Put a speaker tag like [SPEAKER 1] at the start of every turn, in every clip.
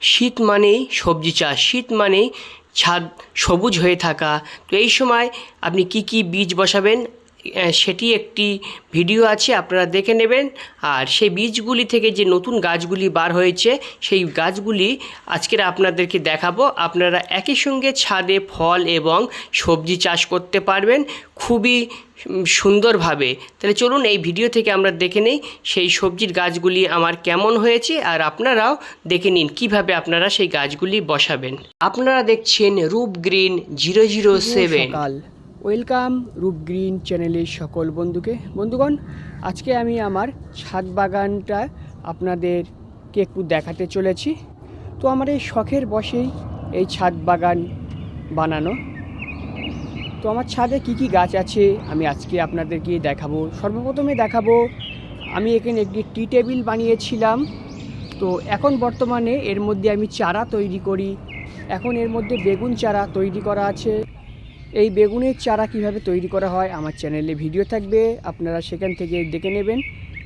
[SPEAKER 1] শীত মানেই সবজি চাষ, শীত মানেই ছাদ সবুজ হয়ে থাকা। তো এই সময় আপনি কি কি বীজ বসাবেন? সেটি একটি ভিডিও আছে আপনারা দেখে নেবেন। আর সেই বীজগুলি থেকে যে নতুন গাছগুলি বার হয়েছে সেই গাছগুলি আজকের আপনাদেরকে দেখাবো। আপনারা একই সঙ্গে ছাদে ফল এবং সবজি চাষ করতে পারবেন খুবই সুন্দরভাবে। তাহলে চলুন এই ভিডিও থেকে আমরা দেখে নেই সেই সবজির গাছগুলি আমার কেমন হয়েছে আর আপনারাও দেখে নিন কীভাবে আপনারা সেই গাছগুলি বসাবেন। আপনারা দেখছেন Roop green zero zero seven.
[SPEAKER 2] Welcome Roop green চ্যানেলের সকল বন্ধুকে। বন্ধুগণ, আজকে আমি আমার ছাদ বাগানটা আপনাদেরকে একটু দেখাতে চলেছি। তো আমার এই শখের বসেই এই ছাদ বাগান বানানো। তো আমার ছাদে কি কি গাছ আছে আমি আজকে আপনাদেরকে দেখাবো। সর্বপ্রথমে দেখাবো, আমি এখানে একটি টি টেবিল বানিয়েছিলাম। তো এখন বর্তমানে এর মধ্যে আমি চারা তৈরি করি। এখন এর মধ্যে বেগুন চারা তৈরি করা আছে। এই বেগুনের চারা কীভাবে তৈরি করা হয় আমার চ্যানেলে ভিডিও থাকবে, আপনারা সেখান থেকে দেখে নেবেন।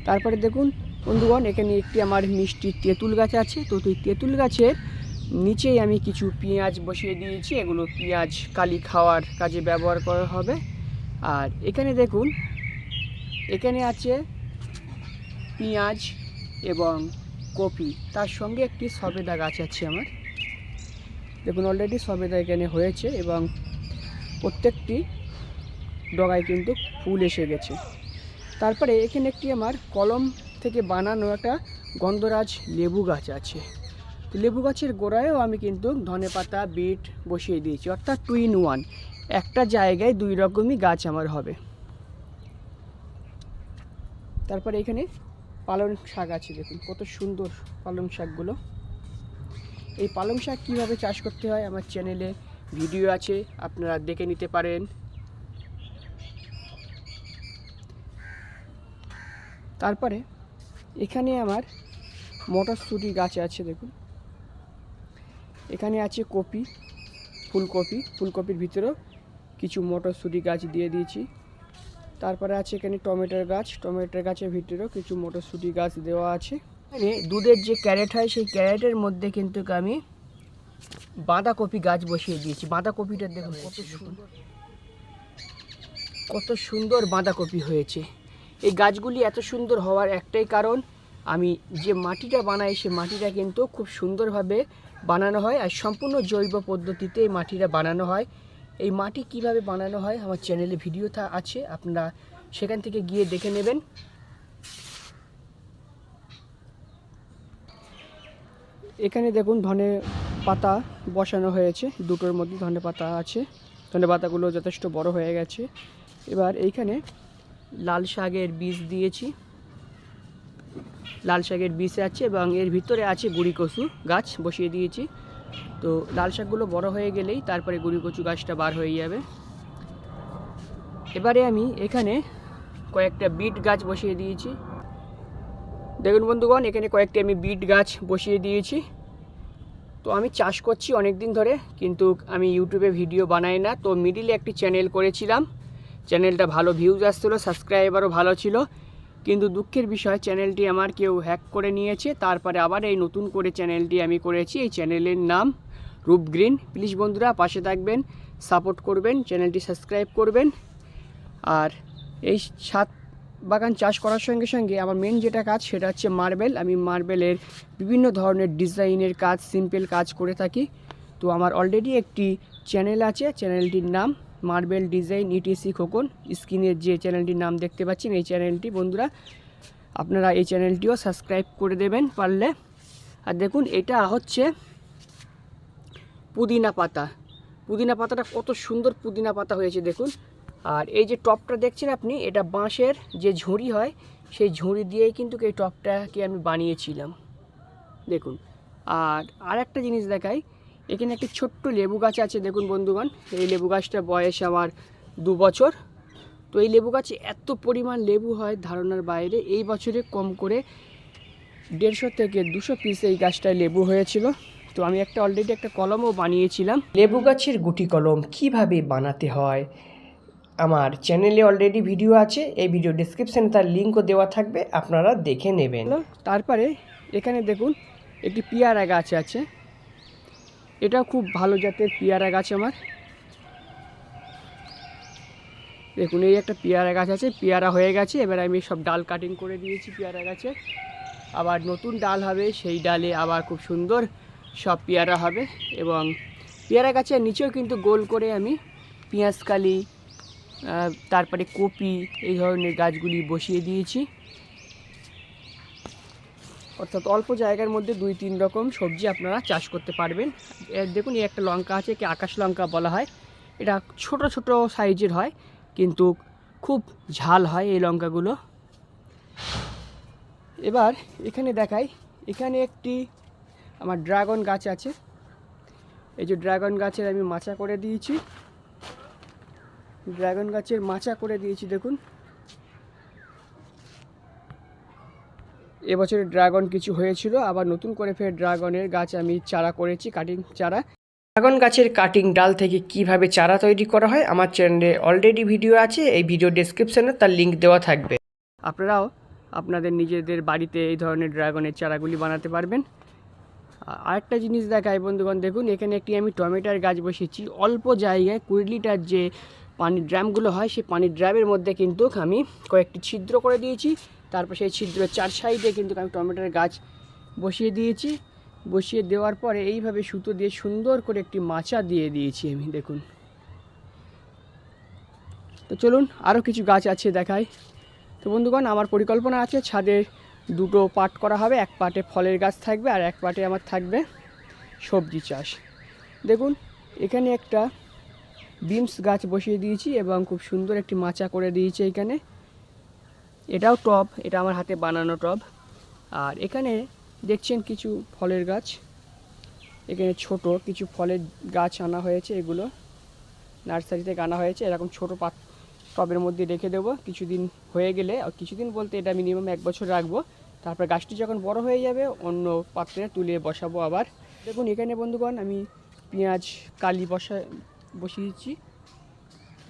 [SPEAKER 2] তারপরে দেখুন, বন্ধুগণ, এখানে একটি আমার মিষ্টি তেঁতুল গাছ আছে। তো এই তেঁতুল গাছের নিচেই আমি কিছু পেঁয়াজ বসিয়ে দিয়েছি। এগুলো পেঁয়াজ, কালি খাওয়ার কাজে ব্যবহার করা হবে। আর এখানে দেখুন, এখানে আছে পেঁয়াজ এবং কপি। তার সঙ্গে একটি সবেদা গাছ আছে আমার। দেখুন অলরেডি সবেদা এখানে হয়েছে এবং প্রত্যেকটি ডগায় কিন্তু ফুল এসে গেছে। তারপরে এখানে একটি আমার কলম থেকে বানানো একটা গন্ধরাজ লেবু গাছ আছে। লেবু গাছের গোড়ায়ও আমি কিন্তু ধনেপাতা বিট বসিয়ে দিয়েছি, অর্থাৎ টু ইন ওয়ান। একটা জায়গায় দুই রকমই গাছ আমার হবে। তারপরে এখানে পালং শাক আছে, দেখুন কত সুন্দর পালং শাকগুলো। এই পালং শাক কীভাবে চাষ করতে হয় আমার চ্যানেলে ভিডিও আছে, আপনারা দেখে নিতে পারেন। তারপরে এখানে আমার মটরশুঁটি গাছ আছে, দেখুন। এখানে আছে কপি, ফুলকপি। ফুলকপির ভিতরেও কিছু মটরশুঁটি গাছ দিয়ে দিয়েছি। তারপরে আছে এখানে টমেটোর গাছ। টমেটোর গাছের ভিতরেও কিছু মটরশুঁটি গাছ দেওয়া আছে। এখানে দুধের যে ক্যারেট হয়, সেই ক্যারেটের মধ্যে কিন্তু আমি বাঁধাকপি গাছ বসিয়ে দিয়েছি। বাঁধাকপিটা দেখুন কত সুন্দর। কত সুন্দর বাঁধাকপি হয়েছে। এই গাছগুলি এত সুন্দর হওয়ার একটাই কারণ, আমি যে মাটিটা বানাই, সে মাটিটা কিন্তু খুব সুন্দরভাবে বানানো হয় আর সম্পূর্ণ জৈব পদ্ধতিতে এই মাটিটা বানানো হয়। এই মাটি কীভাবে বানানো হয় আমার চ্যানেলে ভিডিও আছে, আপনারা সেখান থেকে গিয়ে দেখে নেবেন। এখানে দেখুন ধনে পাতা বসানো হয়েছে, দুটোর মধ্যে ধনে পাতা আছে। ধনে পাতাগুলো যথেষ্ট বড় হয়ে গেছে। এবার এইখানে লাল শাকের বীজ দিয়েছি। লাল শাকের বীজ আছে এবং এর ভিতরে আছে গুড়ি কচু গাছ বসিয়ে দিয়েছি। তো লাল শাকগুলো বড় হয়ে গেলেই তারপরে গুড়ি কচু গাছটা বার হয়ে যাবে। এবারে আমি এখানে কয়েকটা বিট গাছ বসিয়ে দিয়েছি। দেখুন বন্ধুগণ, এখানে কয়েকটি আমি বিট গাছ বসিয়ে দিয়েছি। তো আমি চাষ করছি অনেক দিন ধরে, কিন্তু আমি ইউটিউবে ভিডিও বানাই না। তো মিডিলে একটি চ্যানেল করেছিলাম। চ্যানেলটা ভালো ভিউজ আসছিল সাবস্ক্রাইবারও ভালো ছিল। কিন্তু দুঃখের বিষয় চ্যানেলটি আমার কেউ হ্যাক করে নিয়েছে। তারপরে আবার এই নতুন করে চ্যানেলটি আমি করেছি। এই চ্যানেলের নাম রূপ গ্রিন। প্লিজ বন্ধুরা, পাশে থাকবেন সাপোর্ট করবেন চ্যানেলটি সাবস্ক্রাইব করবেন। আর এই সাত বাগান চাষ করার সঙ্গে সঙ্গে আমার মেন যেটা কাজ সেটা হচ্ছে মার্বেল আমি মার্বেলের বিভিন্ন ধরনের ডিজাইনের কাজ সিম্পল কাজ করে থাকি। তো আমার অলরেডি একটি চ্যানেল আছে চ্যানেলটির নাম মার্বেল ডিজাইন ইটিসি খোকন। স্ক্রিনের যে চ্যানেলটির নাম দেখতে পাচ্ছেন, এই চ্যানেলটি বন্ধুরা, আপনারা এই চ্যানেলটিও সাবস্ক্রাইব করে দেবেন পারলে। আর দেখুন, এটা হচ্ছে পুদিনা পাতা। পুদিনা পাতাটা কত সুন্দর পুদিনা পাতা হয়েছে, দেখুন। আর এই যে টপটা দেখছেন আপনি, এটা বাঁশের যে ঝুড়ি হয়, সেই ঝুড়ি দিয়েই কিন্তু এই টপটাকে আমি বানিয়েছিলাম। দেখুন, আর আর একটা জিনিস দেখাই, এখানে একটি ছোট্ট লেবু গাছ আছে, দেখুন বন্ধুগণ, এই লেবু গাছটা বয়স আমার দু বছর। তো এই লেবু গাছে এত পরিমাণ লেবু হয় ধারণার বাইরে, এই বছরে কম করে দেড়শো থেকে দুশো পিস এই গাছটায় লেবু হয়েছিল। তো আমি একটা অলরেডি একটা কলমও বানিয়েছিলাম।
[SPEAKER 1] লেবু গাছের গুটি কলম কীভাবে বানাতে হয়? আমার চ্যানেলে অলরেডি ভিডিও আছে, এই ভিডিও ডিসক্রিপশানে তার লিঙ্কও দেওয়া থাকবে, আপনারা দেখে নেবেন।
[SPEAKER 2] তারপরে এখানে দেখুন, একটি পেয়ারা গাছ আছে। এটা খুব ভালো জাতের পেয়ারা গাছ আমার। দেখুন, এই একটা পেয়ারা গাছ আছে, পেয়ারা হয়ে গেছে, এবার আমি সব ডাল কাটিং করে দিয়েছি পেয়ারা গাছে। আবার নতুন ডাল হবে, সেই ডালে আবার খুব সুন্দর সব পেয়ারা হবে এবং পেয়ারা গাছের নিচেও কিন্তু গোল করে আমি পেঁয়াজকালি তারপরে কপি, এই ধরনের গাছগুলি বসিয়ে দিয়েছি। অর্থাৎ অল্প জায়গার মধ্যে দুই তিন রকম সবজি আপনারা চাষ করতে পারবেন। দেখুন, এই একটা লঙ্কা আছে কি আকাশ লঙ্কা বলা হয়। এটা ছোট ছোট সাইজের হয়, কিন্তু খুব ঝাল হয় এই লঙ্কাগুলো। এবার এখানে দেখাই, এখানে একটি আমার ড্রাগন গাছ আছে। এই যে ড্রাগন গাছের আমি মাচা করে দিয়েছি। ড্রাগন গাছের মাচা করে দিয়েছি, দেখুন। এবছরে ড্রাগন কিছু হয়েছিল, আবার নতুন করে ফের ড্রাগনের গাছ আমি চারা করেছি, কাটিং চারা। ড্রাগন গাছের কাটিং ডাল থেকে কীভাবে চারা তৈরি করা হয়, আমার চ্যানেলে অলরেডি ভিডিও আছে, এই ভিডিও ডেসক্রিপশনে তার লিঙ্ক দেওয়া থাকবে। আপনারাও আপনাদের নিজেদের বাড়িতে এই ধরনের ড্রাগনের চারাগুলি বানাতে পারবেন। আরেকটা জিনিস দেখায় বন্ধুগণ, দেখুন, এখানে একটি আমি টমেটোর গাছ বসিয়েছি, অল্প জায়গায় কুড়ি লিটার যে পানির ড্রামগুলো হয়, সেই পানির ড্রামের মধ্যে কিন্তু আমি কয়েকটি ছিদ্র করে দিয়েছি। তারপর সেই ছিদ্রের চার সাইডে কিন্তু আমি টমেটোর গাছ বসিয়ে দিয়েছি। বসিয়ে দেওয়ার পরে এইভাবে সুতো দিয়ে সুন্দর করে একটি মাচা দিয়ে দিয়েছি আমি, দেখুন। তো চলুন, আরও কিছু গাছ আছে দেখাই। তো বন্ধুগণ, আমার পরিকল্পনা আছে ছাদে দুটো পাট করা হবে, এক পাটে ফলের গাছ থাকবে আর এক পাটে আমার থাকবে সবজি চাষ। দেখুন, এখানে একটা বিমস গাছ বসিয়ে দিয়েছি এবং খুব সুন্দর একটি মাচা করে দিয়েছি এখানে। এটাও টব, এটা আমার হাতে বানানো টব। আর এখানে দেখছেন কিছু ফলের গাছ। এখানে ছোট কিছু ফলের গাছ আনা হয়েছে, এগুলো নার্সারি থেকে আনা হয়েছে। এরকম ছোট পাত টবের মধ্যে রেখে দেবো। কিছুদিন হয়ে গেলে কিছুদিন বলতে এটা মিনিমাম এক বছর রাখব। তারপর গাছটি যখন বড় হয়ে যাবে, অন্য পাত্রে তুলে বসাবো আবার। দেখুন, এখানে বন্ধুগণ, আমি পেঁয়াজ, কালি বসা বসিয়েছি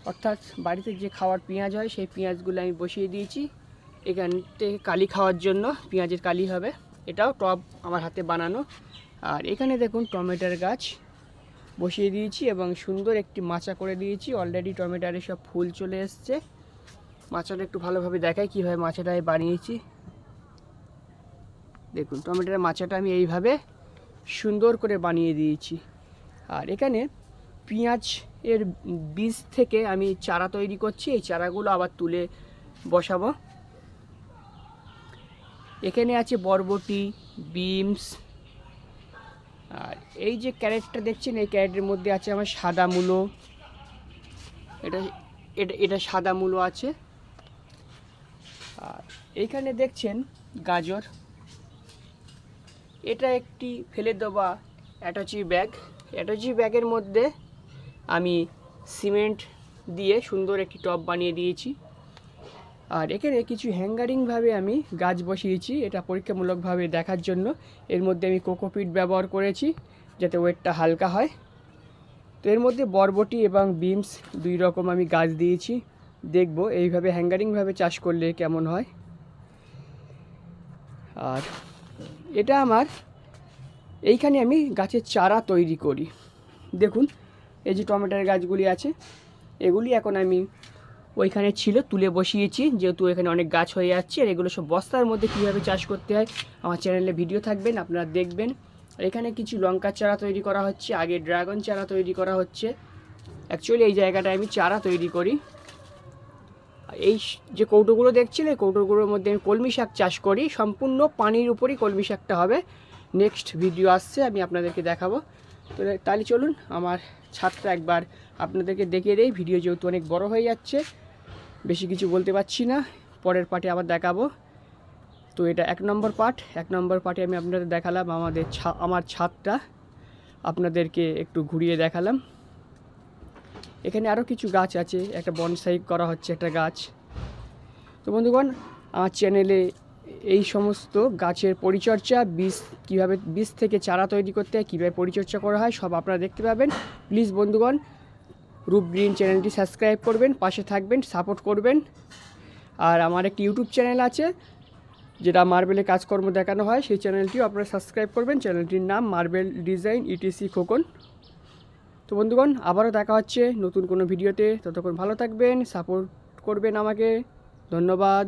[SPEAKER 2] অর্থাৎ বাড়িতে যে খাওয়ার পেঁয়াজ হয়, সেই পেঁয়াজগুলো আমি বসিয়ে দিয়েছি। এখান থেকে কালি খাওয়ার জন্য পেঁয়াজের কালি হবে। এটাও টব আমার হাতে বানানো। আর এখানে দেখুন টমেটোর গাছ বসিয়ে দিয়েছি এবং সুন্দর একটি মাচা করে দিয়েছি। অলরেডি টমেটোরে সব ফুল চলে এসছে। মাচাটা একটু ভালোভাবে দেখায় কীভাবে মাছাটা আমি বানিয়েছি। দেখুন টমেটোর মাচাটা আমি এইভাবে সুন্দর করে বানিয়ে দিয়েছি। আর এখানে পেঁয়াজ এর বীজ থেকে আমি চারা তৈরি করছি। এই চারাগুলো আবার তুলে বসাবো। এখানে আছে বরবটি বিমস আর এই যে ক্যারেটটা দেখছেন, এই ক্যারেটের মধ্যে আছে আমার সাদা মূলো। এটা এটা এটা সাদা মূলো আছে। আর এইখানে দেখছেন গাজর। এটা একটি ফেলে দেওয়া অ্যাটাচি ব্যাগ। অ্যাটাচি ব্যাগের মধ্যে আমি সিমেন্ট দিয়ে সুন্দর একটি টব বানিয়ে দিয়েছি। আর এখানে কিছু হ্যাঙ্গারিংভাবে আমি গাছ বসিয়েছি, এটা পরীক্ষামূলকভাবে দেখার জন্য। এর মধ্যে আমি কোকোপিট ব্যবহার করেছি, যাতে ওয়েটটা হালকা হয়। তো এর মধ্যে বরবটি এবং বিমস দুই রকম আমি গাছ দিয়েছি। দেখব এইভাবে হ্যাঙ্গারিংভাবে চাষ করলে কেমন হয়। আর এটা আমার, এইখানে আমি গাছের চারা তৈরি করি। দেখুন এই যে টমেটোর গাছগুলি আছে, এগুলি এখন আমি ওইখানে ছিল, তুলে বসিয়েছি। যেহেতু এখানে অনেক গাছ হয়ে যাচ্ছে, আর এগুলো সব বস্তার মধ্যে কীভাবে চাষ করতে হয়, আমার চ্যানেলে ভিডিও থাকবেন, আপনারা দেখবেন। এখানে কিছু লঙ্কার চারা তৈরি করা হচ্ছে, আগে ড্রাগন চারা তৈরি করা হচ্ছে। অ্যাকচুয়ালি এই জায়গাটায় আমি চারা তৈরি করি। এই যে কৌটোগুলো দেখছেন এই কৌটোগুলোর মধ্যে আমি কলমি শাক চাষ করি। সম্পূর্ণ পানির উপরই কলমি শাকটা হবে। নেক্সট ভিডিও আসছে, আমি আপনাদেরকে দেখাবো। তো তাহলে চলুন, আমার ছাদটা একবার আপনাদেরকে দেখিয়ে দেই। ভিডিও যেহেতু অনেক বড় হয়ে যাচ্ছে, বেশি কিছু বলতে পারছি না। পরের পার্টে আবার দেখাবো। তো এটা এক নম্বর পার্ট। এক নম্বর পার্টে আমি আপনাদের দেখালাম আমাদের ছা, আমার ছাদটা। আপনাদেরকে একটু ঘুরিয়ে দেখালাম। এখানে আরও কিছু গাছ আছে। একটা বনসাই করা হচ্ছে একটা গাছ। তো বন্ধুগণ, আমার চ্যানেলে এই সমস্ত গাছের পরিচর্যা, বীজ কীভাবে, বীজ থেকে চারা তৈরি করতে হয়, কীভাবে পরিচর্যা করা হয়, সব আপনারা দেখতে পাবেন। প্লিজ বন্ধুগণ, রূপ গ্রিন চ্যানেলটি সাবস্ক্রাইব করবেন, পাশে থাকবেন, সাপোর্ট করবেন। আর আমার একটি ইউটিউব চ্যানেল আছে, যেটা মার্বেলে কাজকর্ম দেখানো হয়, সেই চ্যানেলটিও আপনারা সাবস্ক্রাইব করবেন। চ্যানেলটির নাম মার্বেল ডিজাইন ইটিসি খোকন। তো বন্ধুগণ, আবারও দেখা হচ্ছে নতুন কোনো ভিডিওতে। ততক্ষণ ভালো থাকবেন, সাপোর্ট করবেন আমাকে। ধন্যবাদ।